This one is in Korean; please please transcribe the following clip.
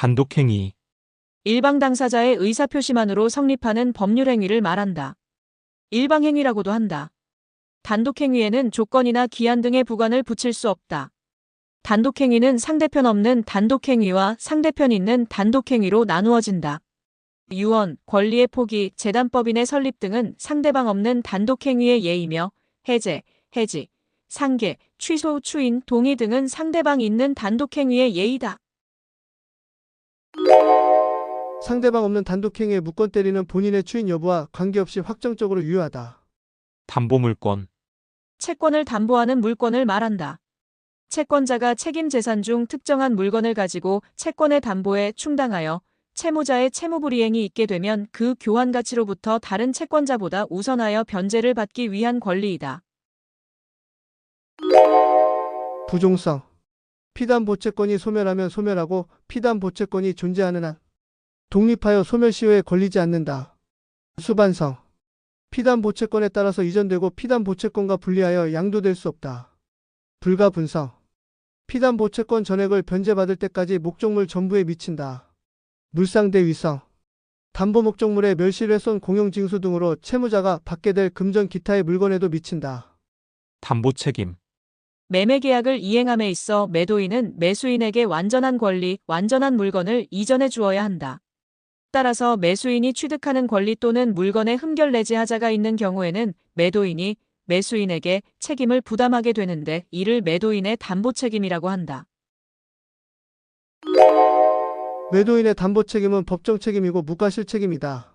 단독행위, 일방 당사자의 의사표시만으로 성립하는 법률행위를 말한다. 일방행위라고도 한다. 단독행위에는 조건이나 기한 등의 부관을 붙일 수 없다. 단독행위는 상대편 없는 단독행위와 상대편 있는 단독행위로 나누어진다. 유언, 권리의 포기, 재단법인의 설립 등은 상대방 없는 단독행위의 예이며 해제, 해지, 상계, 취소, 추인, 동의 등은 상대방 있는 단독행위의 예이다. 상대방 없는 단독행위에 무권 때리는 본인의 추인 여부와 관계없이 확정적으로 유효하다. 담보물권, 채권을 담보하는 물건을 말한다. 채권자가 책임 재산 중 특정한 물건을 가지고 채권의 담보에 충당하여 채무자의 채무불이행이 있게 되면 그 교환 가치로부터 다른 채권자보다 우선하여 변제를 받기 위한 권리이다. 부종성. 피담 보채권이 소멸하면 소멸하고 피담 보채권이 존재하는 한 독립하여 소멸 시효에 걸리지 않는다. 수반성. 피담보채권에 따라서 이전되고 피담보채권과 분리하여 양도될 수 없다. 불가분성. 피담보채권 전액을 변제받을 때까지 목적물 전부에 미친다. 물상대 위성. 담보 목적물의 멸실훼손 공용징수 등으로 채무자가 받게 될 금전 기타의 물건에도 미친다. 담보 책임, 매매 계약을 이행함에 있어 매도인은 매수인에게 완전한 권리, 완전한 물건을 이전해 주어야 한다. 따라서 매수인이 취득하는 권리 또는 물건에 흠결 내지 하자가 있는 경우에는 매도인이 매수인에게 책임을 부담하게 되는데 이를 매도인의 담보 책임이라고 한다. 매도인의 담보 책임은 법정 책임이고 무과실 책임이다.